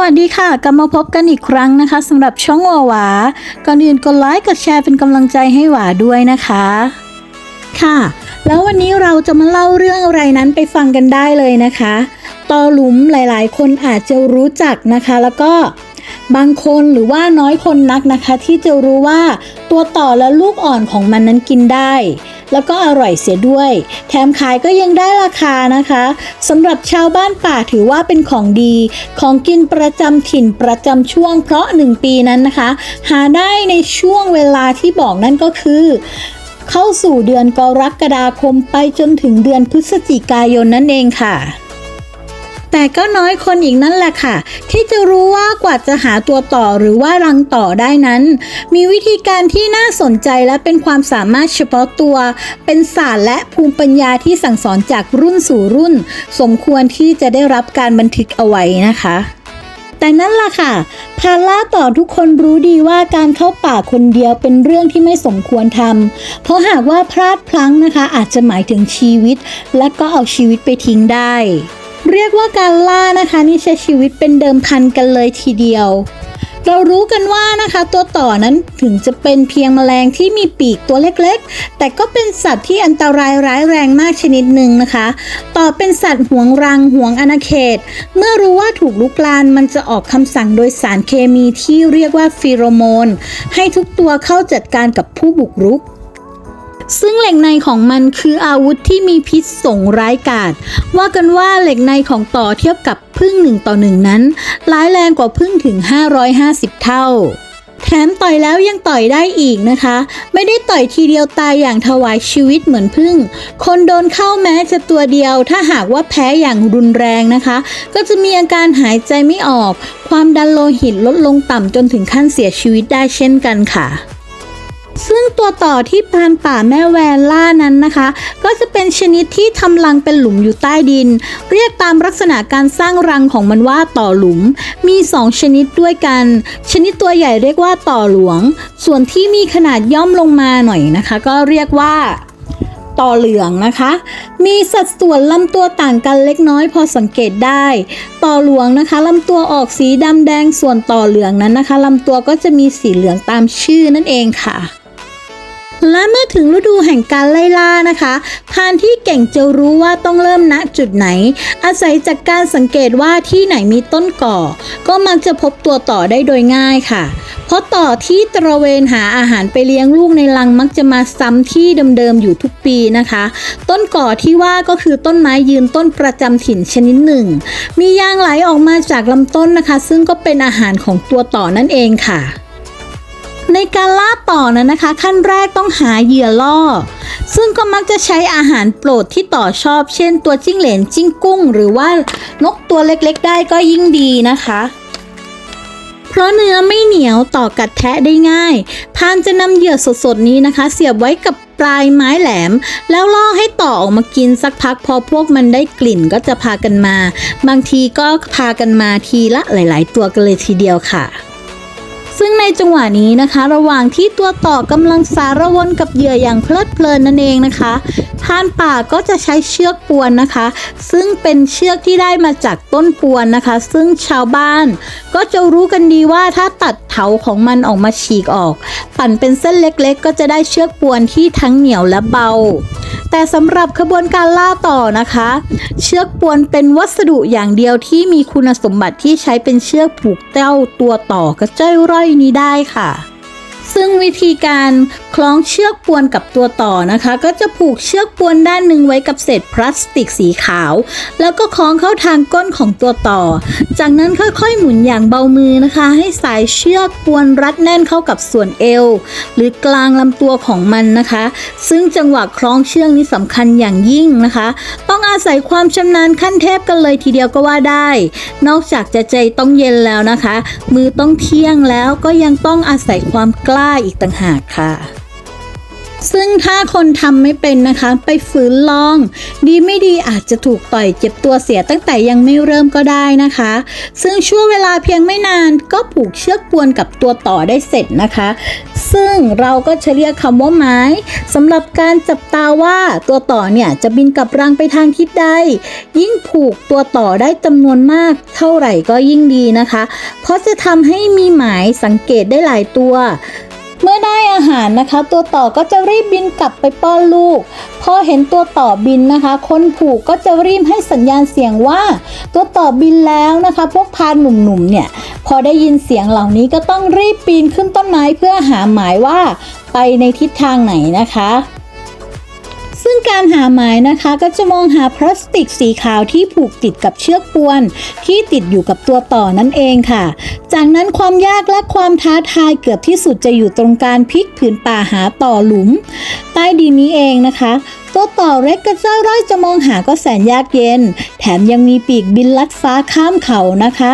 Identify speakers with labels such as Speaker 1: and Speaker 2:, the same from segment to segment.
Speaker 1: วัสดีค่ะ กลับมาพบกันอีกครั้งนะคะสำหรับช่องวาวาก่อนอื่นกดไลค์กดแชร์เป็นกำลังใจให้หวาด้วยนะคะ ค่ะ แล้ววันนี้เราจะมาเล่าเรื่องอะไรนั้นไปฟังกันได้เลยนะคะตอหลุมหลายๆ คนอาจจะรู้จักนะคะ แล้วก็บางคนหรือว่าน้อยคนนักนะคะ ที่จะรู้ว่าตัวต่อและลูกอ่อนของมันนั้นกินได้ แล้วก็อร่อยเสียด้วย แถมขายก็ยังได้ราคานะคะสำหรับชาวบ้านป่าถือว่าเป็นของดี ของกินประจำถิ่นประจำช่วง เพราะหนึ่งปีนั้นนะคะ หาได้ในช่วงเวลาที่บอกนั่นก็คือเข้าสู่เดือนกรกฎาคมไปจนถึงเดือนพฤศจิกายนนั่นเองค่ะ แต่ก็น้อยคนอีกนั่นแหละค่ะ ที่จะรู้ว่ากว่าจะหาตัวต่อหรือว่ารังต่อได้นั้น มีวิธีการที่น่าสนใจและเป็นความสามารถเฉพาะตัว เป็นศาสตร์และภูมิปัญญาที่สั่งสอนจากรุ่นสู่รุ่น สมควรที่จะได้รับการบันทึกเอาไว้นะคะแต่นั่นล่ะค่ะ พาล่าต่อทุกคนรู้ดีว่าการเข้าป่าคนเดียวเป็นเรื่องที่ไม่สมควรทำ เพราะหากว่าพลาดพลั้งนะคะอาจจะหมายถึงชีวิต และก็เอาชีวิตไปทิ้งได้ เรียกว่าการล่านะคะนี่ใช้ชีวิตเป็นเดิมพันกันเลยทีเดียว เรารู้กันว่านะคะตัวต่อนั้นถึงจะเป็นเพียงแมลงที่มีปีกตัวเล็กๆ แต่ก็เป็นสัตว์ที่อันตรายร้ายแรงมากชนิดหนึ่งนะคะ ต่อเป็นสัตว์ห่วงรังห่วงอาณาเขต เมื่อรู้ว่าถูกลุกลานมันจะออกคำสั่งโดยสารเคมีที่เรียกว่าฟีโรโมน ให้ทุกตัวเข้าจัดการกับผู้บุกรุก ซึ่งเหล็กในของมันคืออาวุธที่มีพิษส่งร้ายกาจว่ากันว่าเหล็กในของต่อเทียบกับพึ่งหนึ่งต่อหนึ่งนั้น ร้ายแรงกว่าพึ่งถึง 550 เท่าแถมต่อยแล้วยังต่อยได้อีกนะคะ ไม่ได้ต่อยทีเดียวตายอย่างถวายชีวิตเหมือนพึ่ง คนโดนเข้าแม้จะตัวเดียว ถ้าหากว่าแพ้อย่างรุนแรงนะคะ ก็จะมีอาการหายใจไม่ออก ความดันโลหิตลดลงต่ำจนถึงขั้นเสียชีวิตได้เช่นกันค่ะ ซึ่งตัวต่อที่พรานป่าแม่แวนล่านั้นนะคะ ก็จะเป็นชนิดที่ทำรังเป็นหลุมอยู่ใต้ดิน เรียกตามลักษณะการสร้างรังของมันว่าต่อหลุม มี 2 ชนิดด้วยกัน ชนิดตัวใหญ่เรียกว่าต่อหลวง ส่วนที่มีขนาดย่อมลงมาหน่อยนะคะ ก็เรียกว่าต่อเหลืองนะคะ มีสัดส่วนลำตัวต่างกันเล็กน้อยพอสังเกตได้ ต่อหลวงนะคะลำตัวออกสีดำแดงส่วนต่อเหลืองนั้นนะคะลำตัวก็จะมีสีเหลืองตามชื่อนั่นเองค่ะ และเมื่อถึงฤดูแห่งการไล่ล่านะคะพานที่เก่งจะรู้ว่าต้องเริ่มณจุดไหน อาศัยจากการสังเกตว่าที่ไหนมีต้นก่อ ก็มักจะพบตัวต่อได้โดยง่ายค่ะ เพราะต่อที่ตระเวนหาอาหารไปเลี้ยงลูกในรังมักจะมาซ้ำที่เดิมๆอยู่ทุกปีนะคะ ต้นก่อที่ว่าก็คือต้นไม้ยืนต้นประจำถิ่นชนิดหนึ่ง มียางไหลออกมาจากลำต้นนะคะ ซึ่งก็เป็นอาหารของตัวต่อนั่นเองค่ะ ในการล่าต่อนั้นนะคะ ขั้นแรกต้องหาเหยื่อล่อ ซึ่งก็มักจะใช้อาหารโปรดที่ต่อชอบ เช่น ตัวจิ้งเหลนจิ้งกุ้ง หรือว่านกตัวเล็กๆ ได้ก็ยิ่งดีนะคะ เพราะเนื้อไม่เหนียวต่อกัดแทะได้ง่าย พานจะนำเหยื่อสดๆนี้นะคะ เสียบไว้กับปลายไม้แหลม แล้วล่อให้ต่อออกมากินสักพักพอพวกมันได้กลิ่นก็จะพากันมา บางทีก็พากันมาทีละหลาย ๆ ตัวกันเลยทีเดียวค่ะ ซึ่งในจังหวะนี้นะคะ ระหว่างที่ตัวต่อกำลังสารวนกับเหยื่ออย่างเพลิดเพลินนั่นเองนะคะพรานป่าก็จะใช้เชือกปวนนะคะ ซึ่งเป็นเชือกที่ได้มาจากต้นปวนนะคะ ซึ่งชาวบ้าน ก็จะรู้กันดีว่าถ้าตัดเถาของมันออกมาฉีกออก ปั่นเป็นเส้นเล็กๆ ก็จะได้เชือกปวนที่ทั้งเหนียวและเบา แต่สำหรับขบวนการล่าต่อนะคะ เชือกปวนเป็นวัสดุอย่างเดียวที่มีคุณสมบัติที่ใช้เป็นเชือกผูกเต้าตัวต่อกระจ้อยร่อยนี้ได้ค่ะ ซึ่งวิธีการคล้องเชือกปวนกับตัวต่อนะคะ ก็จะผูกเชือกปวนด้านหนึ่งไว้กับเศษพลาสติกสีขาว แล้วก็คล้องเข้าทางก้นของตัวต่อ จากนั้นค่อยๆหมุนอย่างเบามือนะคะ ให้สายเชือกปวนรัดแน่นเข้ากับส่วนเอว หรือกลางลำตัวของมันนะคะ ซึ่งจังหวะคล้องเชือกนี้สำคัญอย่างยิ่งนะคะ ต้องอาศัยความชำนาญขั้นเทพกันเลยทีเดียวก็ว่าได้ นอกจากจะใจต้องเย็นแล้วนะคะ มือต้องเที่ยงแล้วก็ยังต้องอาศัยความกล้าอีกต่างหากค่ะ ซึ่งถ้าคนทำไม่เป็นนะคะ ไปฝืนลอง ดีไม่ดีอาจจะถูกต่อยเจ็บตัวเสียตั้งแต่ยังไม่เริ่มก็ได้นะคะ ซึ่งช่วงเวลาเพียงไม่นานก็ผูกเชือกปวนกับตัวต่อได้เสร็จนะคะ ซึ่งเราก็จะเรียกคำว่าไม้สำหรับการจับตาว่าตัวต่อเนี่ยจะบินกลับรังไปทางทิศใด ยิ่งผูกตัวต่อได้จำนวนมาก เท่าไหร่ก็ยิ่งดีนะคะ เพราะจะทำให้มีหมายสังเกตได้หลายตัว เมื่อได้อาหารนะคะ ตัวต่อก็จะรีบบินกลับไปป้อนลูก พอเห็นตัวต่อบินนะคะ คนผูกก็จะรีบให้สัญญาณเสียงว่า ตัวต่อบินแล้วนะคะ พวกพานหนุ่มๆเนี่ยพอได้ยินเสียงเหล่านี้ก็ต้องรีบปีนขึ้นต้นไม้เพื่อหาหมายว่า ไปในทิศทางไหนนะคะ ซึ่งการหาหมายนะคะก็จะมองหาพลาสติกสีขาวที่ผูกติดกับเชือกปวน ที่ติดอยู่กับตัวต่อนั่นเองค่ะ จากนั้นความยากและความท้าทายเกือบที่สุดจะอยู่ตรงการพลิกผืนป่าหาต่อหลุม ใต้ดินนี้เองนะคะ ตัวต่อเล็กกระเจ้าร้อยจะมองหาก็แสนยากเย็น แถมยังมีปีกบินลัดฟ้าข้ามเขานะคะ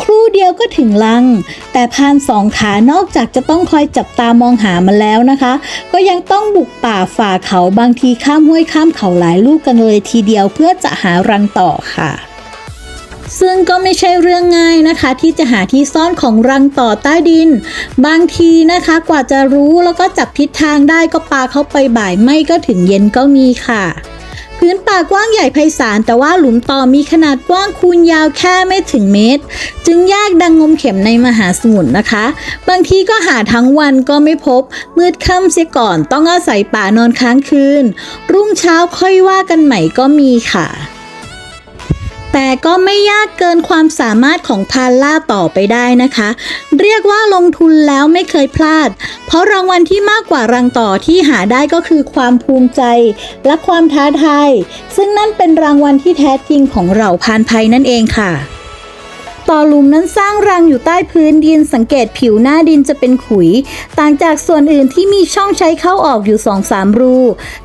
Speaker 1: ครู่เดียวก็ถึงลัง แต่พานสองขานอกจากจะต้องคอยจับตามองหามันแล้วนะคะ ก็ยังต้องบุกป่าฝ่าเขาบางทีข้ามห้วยข้ามเขาหลายลูกกันเลยทีเดียวเพื่อจะหารังต่อค่ะ ซึ่งก็ไม่ใช่เรื่องง่ายนะคะ ที่จะหาที่ซ่อนของรังต่อใต้ดิน บางทีนะคะกว่าจะรู้แล้วก็จับทิศทางได้ก็ปาเข้าไปบ่ายไม่ก็ถึงเย็นก็มีค่ะพื้นป่ากว้างใหญ่ไพศาลแต่ว่าหลุมต่อมีขนาดกว้างคูณยาวแค่ไม่ถึงเมตร จึงยากดังงมเข็มในมหาสมุทรนะคะ บางทีก็หาทั้งวันก็ไม่พบ มืดค่ำเสียก่อนต้องอาศัยป่านอนค้างคืน รุ่งเช้าค่อยว่ากันใหม่ก็มีค่ะ แต่ก็ไม่ยากเกินความสามารถของพานล่าต่อไปได้นะคะ เรียกว่าลงทุนแล้วไม่เคยพลาด เพราะรางวัลที่มากกว่ารังต่อที่หาได้ก็คือความภูมิใจ และความท้าทายซึ่งนั่นเป็นรางวัลที่แท้จริงของเราพานภัยนั่นเองค่ะ ต่อหลุมนั้นสร้างรังอยู่ใต้พื้นดินสังเกตผิวหน้าดินจะเป็นขุย ต่างจากส่วนอื่นที่มีช่องใช้เข้าออกอยู่2อสามรู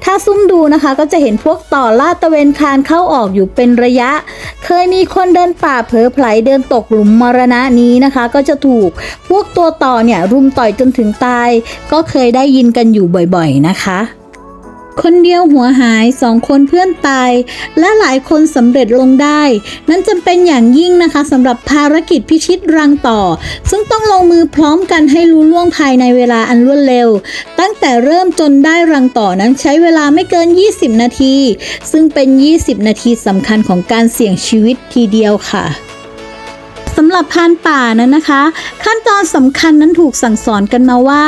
Speaker 1: ถ้าซุ่มดูนะคะก็จะเห็นพวกต่อลาดตะเวนคานเข้าออกอยู่เป็นระยะ เคยมีคนเดินป่าเผลอไผลเดินตกหลุมมรณะนี้นะคะ ก็จะถูกพวกตัวต่อเนี่ยรุมต่อยจนถึงตาย ก็เคยได้ยินกันอยู่บ่อยๆนะคะ คนเดียวหัวหายสองคนเพื่อนตาย และหลายคนสำเร็จลงได้ นั้นจำเป็นอย่างยิ่งนะคะสำหรับภารกิจพิชิตรังต่อ ซึ่งต้องลงมือพร้อมกันให้รู้ล่วงภายในเวลาอันรวดเร็ว ตั้งแต่เริ่มจนได้รังต่อนั้นใช้เวลาไม่เกิน 20 นาที ซึ่งเป็น 20 นาทีสำคัญของการเสี่ยงชีวิตทีเดียวค่ะ สำหรับพานป่านั้นนะคะ ขั้นตอนสำคัญนั้นถูกสั่งสอนกันมาว่า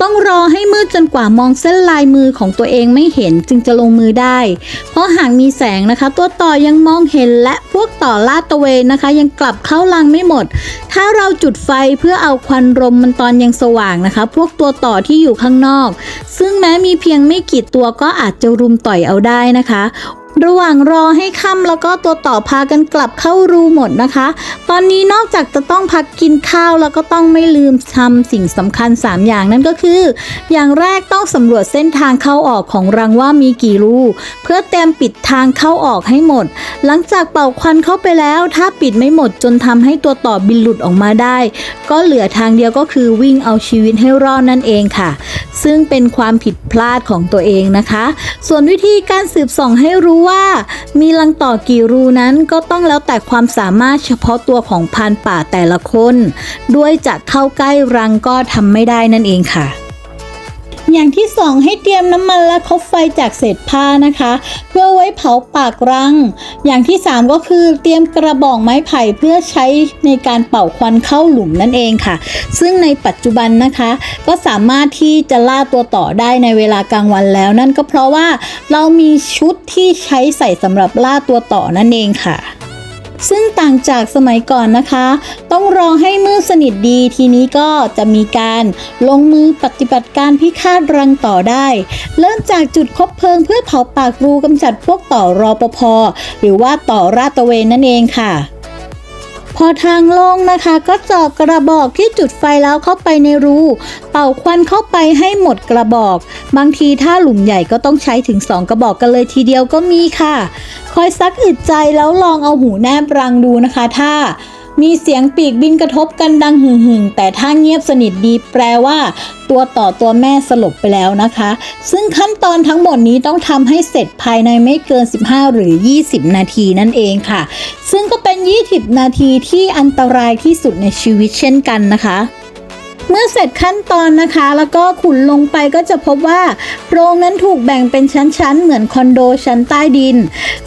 Speaker 1: ต้องรอให้มืดจนกว่ามองเส้นลายมือของตัวเองไม่เห็นจึงจะลงมือได้ เพราะหากมีแสงนะคะ ตัวต่อยังมองเห็นและพวกต่อลาดตะเวนนะคะ ยังกลับเข้ารังไม่หมด ถ้าเราจุดไฟเพื่อเอาควันรมมันตอนยังสว่างนะคะ พวกตัวต่อที่อยู่ข้างนอก ซึ่งแม้มีเพียงไม่กี่ตัวก็อาจจะรุมต่อยเอาได้นะคะ ระหว่างรอให้ค่ำแล้วก็ตัวต่อพากันกลับเข้ารูหมดนะคะ ตอนนี้นอกจากจะต้องพักกินข้าวแล้วก็ต้องไม่ลืมทำสิ่งสำคัญ 3 อย่างนั่นก็คือ อย่างแรกต้องสำรวจเส้นทางเข้าออกของรังว่ามีกี่รูเพื่อเตรียมปิดทางเข้าออกให้หมด หลังจากเป่าควันเข้าไปแล้ว ถ้าปิดไม่หมดจนทำให้ตัวต่อบินหลุดออกมาได้ ก็เหลือทางเดียวก็คือวิ่งเอาชีวิตให้รอดนั่นเองค่ะ ซึ่งเป็นความผิดพลาดของตัวเองนะคะ ส่วนวิธีการสืบส่องให้รู้ว่า มีรังต่อกี่รูนั้นก็ต้องแล้วแต่ความสามารถเฉพาะตัวของพานป่าแต่ละคน ด้วยจะเข้าใกล้รังก็ทำไม่ได้นั่นเองค่ะ อย่างที่สองให้เตรียมน้ำมันและคบไฟจากเศษผ้านะคะ เพื่อไว้เผาปากรัง อย่างที่สามก็คือเตรียมกระบอกไม้ไผ่เพื่อใช้ในการเป่าควันเข้าหลุมนั่นเองค่ะ ซึ่งในปัจจุบันนะคะ ก็สามารถที่จะล่าตัวต่อได้ในเวลากลางวันแล้ว นั่นก็เพราะว่าเรามีชุดที่ใช้ใส่สำหรับล่าตัวต่อนั่นเองค่ะ ซึ่งต่างจากสมัยก่อนนะคะ ต้องรอให้มือสนิทดีทีนี้ก็จะมีการลงมือปฏิบัติการพิฆาตรังต่อได้ เริ่มจากจุดคบเพลิงเพื่อเผาปากรูกำจัดพวกต่อรอปภหรือว่าต่อราตะเวนนั่นเองค่ะ พอทางลงนะคะ ก็เจาะกระบอกที่จุดไฟแล้วเข้าไปในรู เป่าควันเข้าไปให้หมดกระบอก บางทีถ้าหลุมใหญ่ก็ต้องใช้ถึง 2 กระบอกกันเลยทีเดียวก็มีค่ะ คอยซักอึดใจแล้วลองเอาหูแนบรังดูนะคะ ถ้า มีเสียงปีกบินกระทบกันดังหึ่งหึ่งๆแต่ถ้าเงียบสนิทดีแปลว่า ตัวต่อตัวแม่สลบไปแล้วนะคะ ซึ่งขั้นตอนทั้งหมดนี้ต้องทำให้เสร็จภายในไม่เกิน 15 หรือ 20 นาทีนั่นเองค่ะ ซึ่งก็เป็น 20 นาทีที่อันตรายที่สุดในชีวิตเช่นกันนะคะ เมื่อเสร็จขั้นตอนนะคะ แล้วก็ขุดลงไปก็จะพบว่าโพรงนั้นถูกแบ่งเป็นชั้นๆ เหมือนคอนโดชั้นใต้ดิน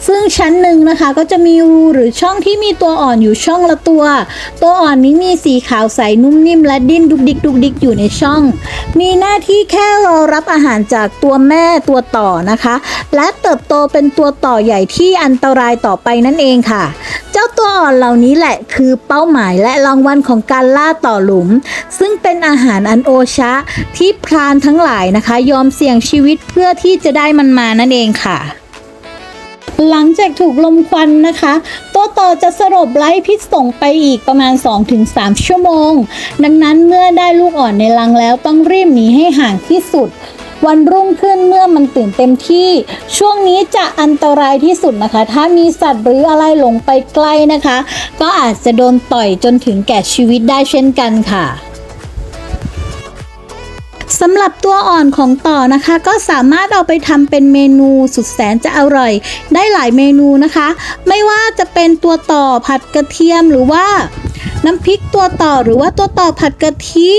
Speaker 1: ซึ่งชั้นหนึ่งนะคะก็จะมีรูหรือช่องที่มีตัวอ่อนอยู่ช่องละตัว ตัวอ่อนนี้มีสีขาวใสนุ่มนิ่มและดิ้นดุกดิกดุกดิกอยู่ในช่อง มีหน้าที่แค่รอรับอาหารจากตัวแม่ตัวต่อนะคะ และเติบโตเป็นตัวต่อใหญ่ที่อันตรายต่อไปนั่นเองค่ะ จ้าตัวอ่อนเหล่านี้แหละคือเป้าหมายและรางวัลของการล่าต่อหลุม ซึ่งเป็นอาหารอันโอชะ ที่พรานทั้งหลายนะคะ ยอมเสี่ยงชีวิตเพื่อที่จะได้มันมานั่นเองค่ะหลังจากถูกลมควันนะคะ ตัวต่อจะสลบไร้พิษส่งไปอีกประมาณ 2-3 ชั่วโมง ดังนั้นเมื่อได้ลูกอ่อนในรังแล้วต้องรีบหนีให้ห่างที่สุด วันรุ่งขึ้นเมื่อมันตื่นเต็มที่ ช่วงนี้จะอันตรายที่สุดนะคะ ถ้ามีสัตว์หรืออะไรหลงไปใกล้นะคะ ก็อาจจะโดนต่อยจนถึงแก่ชีวิตได้เช่นกันค่ะสำหรับตัวอ่อนของต่อนะคะ ก็สามารถเอาไปทำเป็นเมนูสุดแสนจะอร่อย ได้หลายเมนูนะคะ ไม่ว่าจะเป็นตัวต่อผัดกระเทียมหรือว่า น้ำพริกตัวต่อหรือว่าตัวต่อผัดกะทิ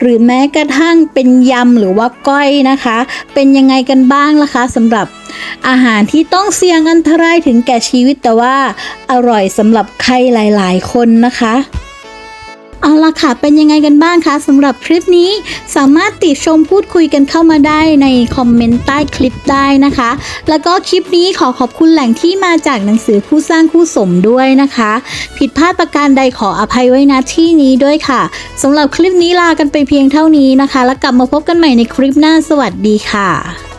Speaker 1: หรือแม้กระทั่งเป็นยำหรือว่าก้อยนะคะ เป็นยังไงกันบ้างล่ะคะสำหรับอาหารที่ต้องเสี่ยงอันตรายถึงแก่ชีวิตแต่ว่าอร่อยสำหรับใครหลาย ๆ คนนะคะ เอาล่ะค่ะ เป็นยังไงกันบ้างคะสำหรับคลิปนี้สามารถติชมพูดคุยกันเข้ามาได้ในคอมเมนต์ใต้คลิปได้นะคะ แล้วก็คลิปนี้ขอขอบคุณแหล่งที่มาจากหนังสือคู่สร้างคู่สมด้วยนะคะ ผิดพลาดประการใดขออภัยไว้ณที่นี้ด้วยค่ะสำหรับคลิปนี้ลากันไปเพียงเท่านี้นะคะ แล้วกลับมาพบกันใหม่ในคลิปหน้าสวัสดีค่ะ